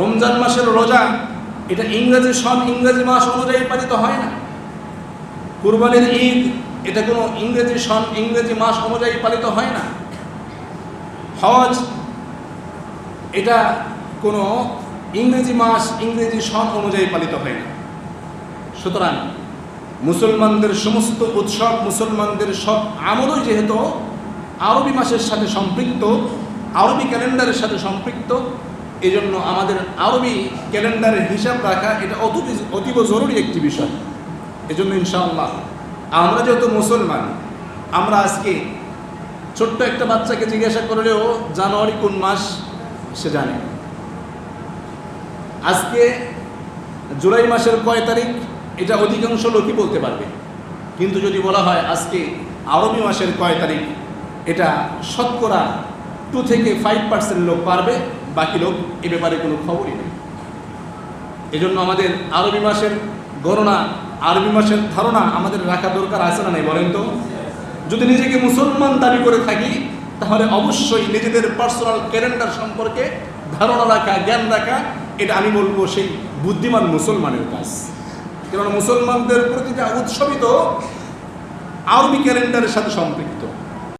রমজান মাসের রোজা, এটা ইংরেজি সন ইংরেজি মাস অনুযায়ী পালিত হয় না। কুরবানির ঈদ, এটা কোনো ইংরেজি সন ইংরেজি মাস অনুযায়ী পালিত হয় না। হজ, এটা কোনো ইংরেজি মাস, ইংরেজি সন অনুযায়ী পালিত হয় না। সুতরাং মুসলমানদের সমস্ত উৎসব, মুসলমানদের সব আমলই যেহেতু আরবি মাসের সাথে সম্পৃক্ত, আরবি ক্যালেন্ডারের সাথে সম্পৃক্ত এই জন্য আমাদের আরবি ক্যালেন্ডারের হিসাব রাখা এটা অতীব অতীব জরুরি একটি বিষয়। এজন্য ইনশাআল্লাহ, আমরা যেহেতু মুসলমান, আমরা আজকে ছোট্ট একটা বাচ্চাকে জিজ্ঞাসা করলেও জানুয়ারি কোন মাস সে জানে। আজকে জুলাই মাসের কয় তারিখ, এটা অধিকাংশ লোকই বলতে পারবে। কিন্তু যদি বলা হয় আজকে আরবি মাসের কয় তারিখ, এটা শতকরা টু থেকে ফাইভ পার্সেন্ট লোক পারবে, বাকি লোক এ ব্যাপারে কোনো খবরই নেই। এজন্য আমাদের আরবি মাসের গণনা, আরবি মাসের ধারণা আমাদের রাখা দরকার আছে না নেই বলেন তো? যদি নিজেকে মুসলমান দাবি করে থাকি, তাহলে অবশ্যই নিজেদের পার্সোনাল ক্যালেন্ডার সম্পর্কে ধারণা রাখা, জ্ঞান রাখা, এটা আমি বলব সেই বুদ্ধিমান মুসলমানের কাজ। কেননা মুসলমানদের প্রতিটা উৎসবই তো আরবি ক্যালেন্ডারের সাথে সম্পৃক্ত।